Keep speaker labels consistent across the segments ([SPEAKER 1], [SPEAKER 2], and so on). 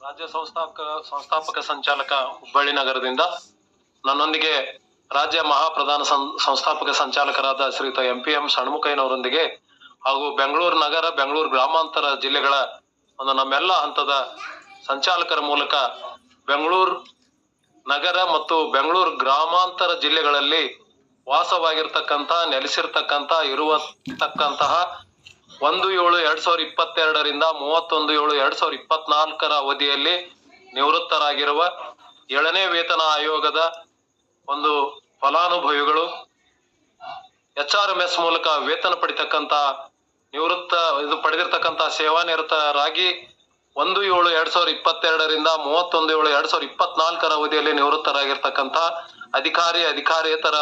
[SPEAKER 1] ರಾಜ್ಯ ಸಂಸ್ಥಾಪಕ ಸಂಸ್ಥಾಪಕ ಸಂಚಾಲಕ ಹುಬ್ಬಳ್ಳಿ ನಗರದಿಂದ ನನ್ನೊಂದಿಗೆ ರಾಜ್ಯ ಮಹಾಪ್ರಧಾನ ಸಂಸ್ಥಾಪಕ ಸಂಚಾಲಕರಾದ ಶ್ರೀಯುತ ಎಂ ಪಿ ಎಂ ಷಣ್ಮುಖಯ್ಯನವರೊಂದಿಗೆ ಹಾಗೂ ಬೆಂಗಳೂರು ನಗರ, ಬೆಂಗಳೂರು ಗ್ರಾಮಾಂತರ ಜಿಲ್ಲೆಗಳ ಒಂದು ನಮ್ಮೆಲ್ಲ ಹಂತದ ಸಂಚಾಲಕರ ಮೂಲಕ ಬೆಂಗಳೂರು ನಗರ ಮತ್ತು ಬೆಂಗಳೂರು ಗ್ರಾಮಾಂತರ ಜಿಲ್ಲೆಗಳಲ್ಲಿ ವಾಸವಾಗಿರ್ತಕ್ಕಂಥ, ನೆಲೆಸಿರ್ತಕ್ಕಂಥ, ಇರುವತಕ್ಕಂತಹ ಒಂದು ಏಳು ಎರಡ್ ಸಾವಿರ ಇಪ್ಪತ್ತೆರಡರಿಂದ ಮೂವತ್ತೊಂದು ಏಳು ಎರಡ್ ಸಾವಿರ ಇಪ್ಪತ್ನಾಲ್ಕರ ಅವಧಿಯಲ್ಲಿ ನಿವೃತ್ತರಾಗಿರುವ ಏಳನೇ ವೇತನ ಆಯೋಗದ ಒಂದು ಫಲಾನುಭವಿಗಳು ಎಚ್ ಆರ್ ಎಂ ಎಸ್ ಮೂಲಕ ವೇತನ ಪಡಿತಕ್ಕಂತ ನಿವೃತ್ತ, ಇದು ಪಡೆದಿರ್ತಕ್ಕಂತ ಸೇವಾನಿರತರಾಗಿ ಒಂದು ಏಳು ಎರಡ್ ಸಾವಿರದ ಇಪ್ಪತ್ತೆರಡರಿಂದ ಮೂವತ್ತೊಂದು ಏಳು ಎರಡ್ ಸಾವಿರದ ಇಪ್ಪತ್ನಾಲ್ಕರ ಅವಧಿಯಲ್ಲಿ ನಿವೃತ್ತರಾಗಿರ್ತಕ್ಕಂತ ಅಧಿಕಾರಿ ಅಧಿಕಾರೇತರ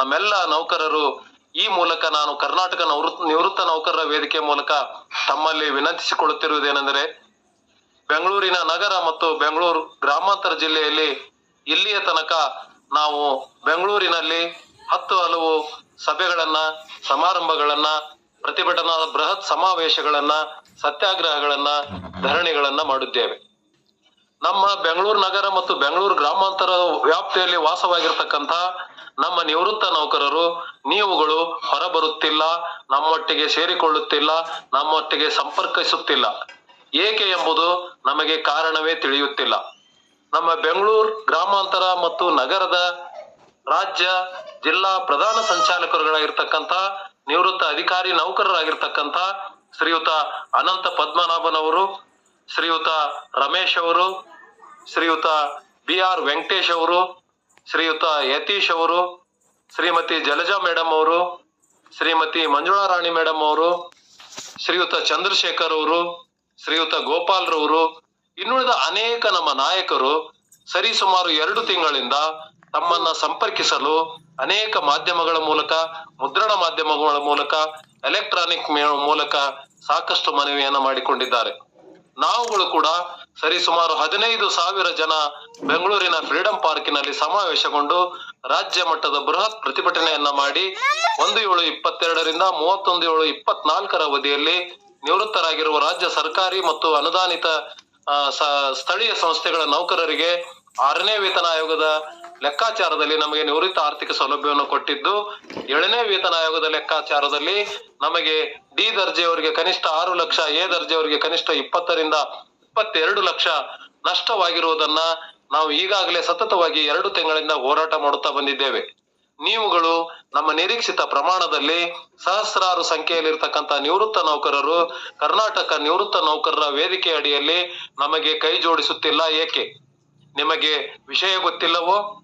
[SPEAKER 1] ನಮ್ಮೆಲ್ಲ ನೌಕರರು ಈ ಮೂಲಕ ನಾನು ಕರ್ನಾಟಕ ನಿವೃತ್ತ ನೌಕರರ ವೇದಿಕೆ ಮೂಲಕ ತಮ್ಮಲ್ಲಿ ವಿನಂತಿಸಿಕೊಳ್ಳುತ್ತಿರುವುದೇನೆಂದರೆ ಬೆಂಗಳೂರಿನ ನಗರ ಮತ್ತು ಬೆಂಗಳೂರು ಗ್ರಾಮಾಂತರ ಜಿಲ್ಲೆಯಲ್ಲಿ ಇಲ್ಲಿಯ ತನಕ ನಾವು ಬೆಂಗಳೂರಿನಲ್ಲಿ ಹತ್ತು ಹಲವು ಸಭೆಗಳನ್ನ, ಸಮಾರಂಭಗಳನ್ನ, ಪ್ರತಿಭಟನಾ ಬೃಹತ್ ಸಮಾವೇಶಗಳನ್ನ, ಸತ್ಯಾಗ್ರಹಗಳನ್ನ, ಧರಣಿಗಳನ್ನ ಮಾಡಿದ್ದೇವೆ. ನಮ್ಮ ಬೆಂಗಳೂರು ನಗರ ಮತ್ತು ಬೆಂಗಳೂರು ಗ್ರಾಮಾಂತರ ವ್ಯಾಪ್ತಿಯಲ್ಲಿ ವಾಸವಾಗಿರ್ತಕ್ಕಂಥ ನಮ್ಮ ನಿವೃತ್ತ ನೌಕರರು, ನೀವುಗಳು ಹೊರಬರುತ್ತಿಲ್ಲ, ನಮ್ಮೊಟ್ಟಿಗೆ ಸೇರಿಕೊಳ್ಳುತ್ತಿಲ್ಲ, ನಮ್ಮೊಟ್ಟಿಗೆ ಸಂಪರ್ಕಿಸುತ್ತಿಲ್ಲ. ಏಕೆ ಎಂಬುದು ನಮಗೆ ಕಾರಣವೇ ತಿಳಿಯುತ್ತಿಲ್ಲ. ನಮ್ಮ ಬೆಂಗಳೂರು ಗ್ರಾಮಾಂತರ ಮತ್ತು ನಗರದ ರಾಜ್ಯ ಜಿಲ್ಲಾ ಪ್ರಧಾನ ಸಂಚಾಲಕರುಗಳಾಗಿರ್ತಕ್ಕಂಥ ನಿವೃತ್ತ ಅಧಿಕಾರಿ ನೌಕರರಾಗಿರ್ತಕ್ಕಂಥ ಶ್ರೀಯುತ ಅನಂತ ಪದ್ಮನಾಭನವರು ಶ್ರೀಯುತ ರಮೇಶ್ ಅವರು, ಶ್ರೀಯುತ ಬಿ ಆರ್ ವೆಂಕಟೇಶ್ ಅವರು ಶ್ರೀಯುತ ಯತೀಶ್ ಅವರು, ಶ್ರೀಮತಿ ಜಲಜಾ ಮೇಡಮ್ ಅವರು, ಶ್ರೀಮತಿ ಮಂಜುಳಾ ರಾಣಿ ಮೇಡಮ್ ಅವರು, ಶ್ರೀಯುತ ಚಂದ್ರಶೇಖರ್ ಅವರು, ಶ್ರೀಯುತ ಗೋಪಾಲ್ ರವರು, ಇನ್ನುಳಿದ ಅನೇಕ ನಮ್ಮ ನಾಯಕರು ಸರಿ ಸುಮಾರು ಎರಡು ತಿಂಗಳಿಂದ ತಮ್ಮನ್ನ ಸಂಪರ್ಕಿಸಲು ಅನೇಕ ಮಾಧ್ಯಮಗಳ ಮೂಲಕ, ಮುದ್ರಣ ಮಾಧ್ಯಮಗಳ ಮೂಲಕ ಎಲೆಕ್ಟ್ರಾನಿಕ್ ಮೂಲಕ ಸಾಕಷ್ಟು ಮನವಿಯನ್ನ ಮಾಡಿಕೊಂಡಿದ್ದಾರೆ. ನಾವುಗಳು ಕೂಡ ಸರಿ ಸುಮಾರು ಹದಿನೈದು ಸಾವಿರ ಜನ ಬೆಂಗಳೂರಿನ ಫ್ರೀಡಂ ಪಾರ್ಕಿನಲ್ಲಿ ಸಮಾವೇಶಗೊಂಡು ರಾಜ್ಯ ಮಟ್ಟದ ಬೃಹತ್ ಪ್ರತಿಭಟನೆಯನ್ನ ಮಾಡಿ ಒಂದು ಏಳು ಇಪ್ಪತ್ತೆರಡರಿಂದ ಮೂವತ್ತೊಂದು ಏಳು ಇಪ್ಪತ್ನಾಲ್ಕರ ಅವಧಿಯಲ್ಲಿ ನಿವೃತ್ತರಾಗಿರುವ ರಾಜ್ಯ ಸರ್ಕಾರಿ ಮತ್ತು ಅನುದಾನಿತ ಸ್ಥಳೀಯ ಸಂಸ್ಥೆಗಳ ನೌಕರರಿಗೆ ಆರನೇ ವೇತನ ಆಯೋಗದ ಲೆಕ್ಕಾಚಾರದಲ್ಲಿ ನಮಗೆ ನಿವೃತ್ತ ಆರ್ಥಿಕ ಸೌಲಭ್ಯವನ್ನು ಕೊಟ್ಟಿದ್ದು, ಏಳನೇ ವೇತನ ಆಯೋಗದ ಲೆಕ್ಕಾಚಾರದಲ್ಲಿ ನಮಗೆ ಡಿ ದರ್ಜೆಯವರಿಗೆ ಕನಿಷ್ಠ ಆರು ಲಕ್ಷ, ಎ ದರ್ಜೆಯವರಿಗೆ ಕನಿಷ್ಠ ಇಪ್ಪತ್ತರಿಂದ ಇಪ್ಪತ್ತೆರಡು ಲಕ್ಷ ನಷ್ಟವಾಗಿರುವುದನ್ನ ನಾವು ಈಗಾಗಲೇ ಸತತವಾಗಿ ಎರಡು ತಿಂಗಳಿಂದ ಹೋರಾಟ ಮಾಡುತ್ತಾ ಬಂದಿದ್ದೇವೆ. ನೀವುಗಳು ನಮ್ಮ ನಿರೀಕ್ಷಿತ ಪ್ರಮಾಣದಲ್ಲಿ ಸಹಸ್ರಾರು ಸಂಖ್ಯೆಯಲ್ಲಿರ್ತಕ್ಕಂಥ ನಿವೃತ್ತ ನೌಕರರು ಕರ್ನಾಟಕ ನಿವೃತ್ತ ನೌಕರರ ವೇದಿಕೆ ಅಡಿಯಲ್ಲಿ ನಮಗೆ ಕೈ ಜೋಡಿಸುತ್ತಿಲ್ಲ ಏಕೆ? ನಿಮಗೆ ವಿಷಯ ಗೊತ್ತಿಲ್ಲವೋ?